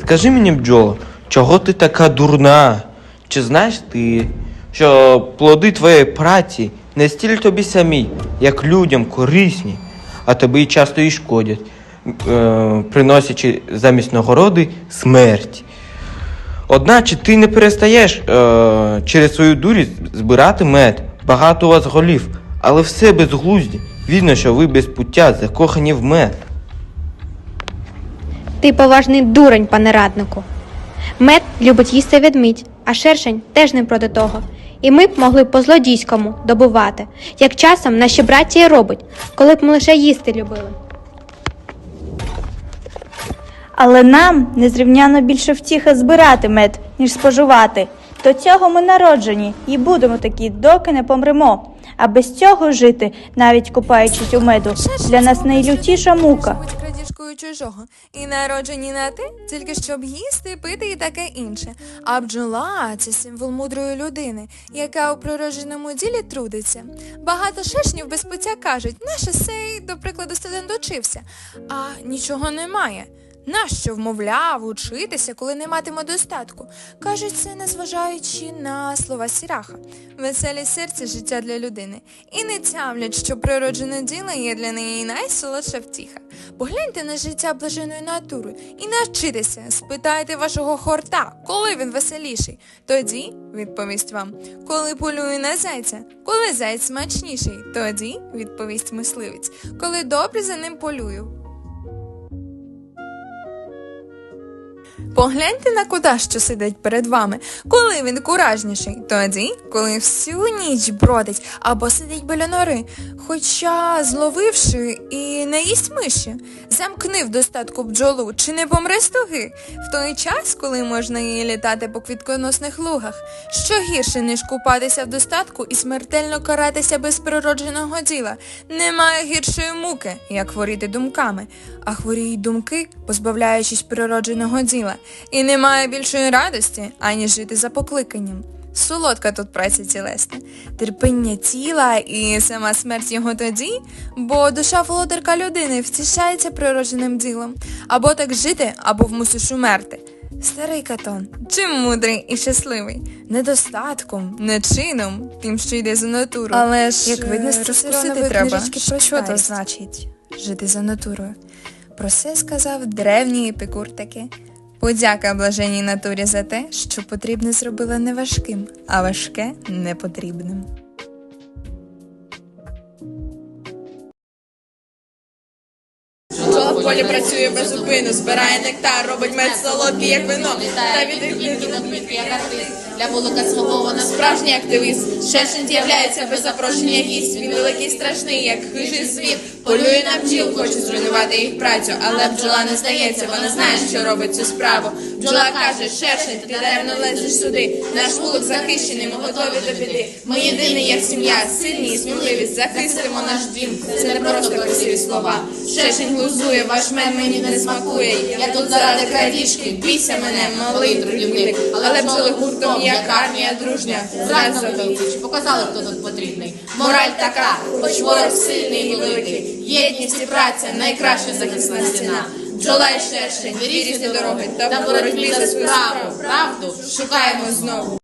Скажи мені, бджоло, чого ти така дурна? Чи знаєш ти, що плоди твоєї праці не стіль тобі самі, як людям корисні, а тобі часто і шкодять, е, приносячи замість нагороди смерть. Одначе ти не перестаєш е, через свою дурість збирати мед. Багато у вас голів, але все безглузді. Видно, що ви без пуття закохані в мед. Ти поважний дурень, пане раднику. Мед любить їсти ведмідь, а шершень теж не проти того. І ми б могли по злодійському добувати, як часом наші браття і робить, коли б ми лише їсти любили. Але нам незрівняно більше втіха збирати мед, ніж споживати. До цього ми народжені і будемо такі, доки не помремо. А без цього жити, навіть купаючись у меду, для нас найлютіша мука. Будь чужого. І народжені на те, тільки щоб їсти, пити і таке інше. А бджола це символ мудрої людини, яка у прироженому ділі трудиться. Багато шешнів без пуття кажуть, наше сей, до прикладу, студент учився, а нічого немає. Нащо вмовляв учитися, коли не матиме достатку? Кажуть, це незважаючи на слова сіраха. Веселі серце життя для людини. І не тямлять, що природжене діло є для неї найсолодша втіха. Погляньте на життя блаженої натури і навчитеся, спитайте вашого хорта, коли він веселіший. Тоді відповість вам, коли полює на зайця, коли зайць смачніший, тоді відповість мисливець, коли добре за ним полюю. Погляньте на кота, що сидить перед вами. Коли він куражніший? Тоді, коли всю ніч бродить або сидить біля нори. Хоча, зловивши і не їсть миші, замкни в достатку бджолу, чи не помре з туги? В той час, коли можна її літати по квітконосних лугах, що гірше, ніж купатися в достатку і смертельно каратися без природженого діла. Немає гіршої муки, як хворіти думками, а хворіють думки, позбавляючись природженого діла, і немає більшої радості, ані жити за покликанням. Солодка тут праця тілесна, терпіння тіла і сама смерть його тоді, бо душа володарка людини втішається природженим ділом, або так жити, або вмусиш умерти. Старий катон, чим мудрий і щасливий, недостатком, не чином, тим, що йде за натуру. Але ж як видно, розкусити треба. Що то значить жити за натурою? Про це сказав древній епікур таки. Подяка блаженній натурі за те, що потрібне зробила не важким, а важке непотрібним. Бджола в полі працює без зупину, збирає нектар, робить мед солодкий, як вино, та від як артист. Для вулика сховована справжній активіст. Шершень з'являється без запрошення гість. Він великий страшний, як хижий звір. Полює на бджіл, хоче зруйнувати їх працю, але бджола не здається, вона знає, що робить цю справу. Бджола каже, шершень, ти даремно лезеш сюди. Наш вулик захищений, ми готові до біди. Ми єдині, як сім'я, сильні і сміливі, захистимо наш дім. Це не просто красиві слова. Шершень глузує, ваш мед мені не смакує. Я тут заради крадіжки, бійся мене, малий трудівник. Але бджоли гуртом, як армія дружня. Зразу показали, хто тут потрібний. Мораль така, хоч ворог сильний і великий, єдність і праця найкраща захисна стіна. Бджола і шершень, різні дороги та боротьбі за справу. правду Шукаємо знову.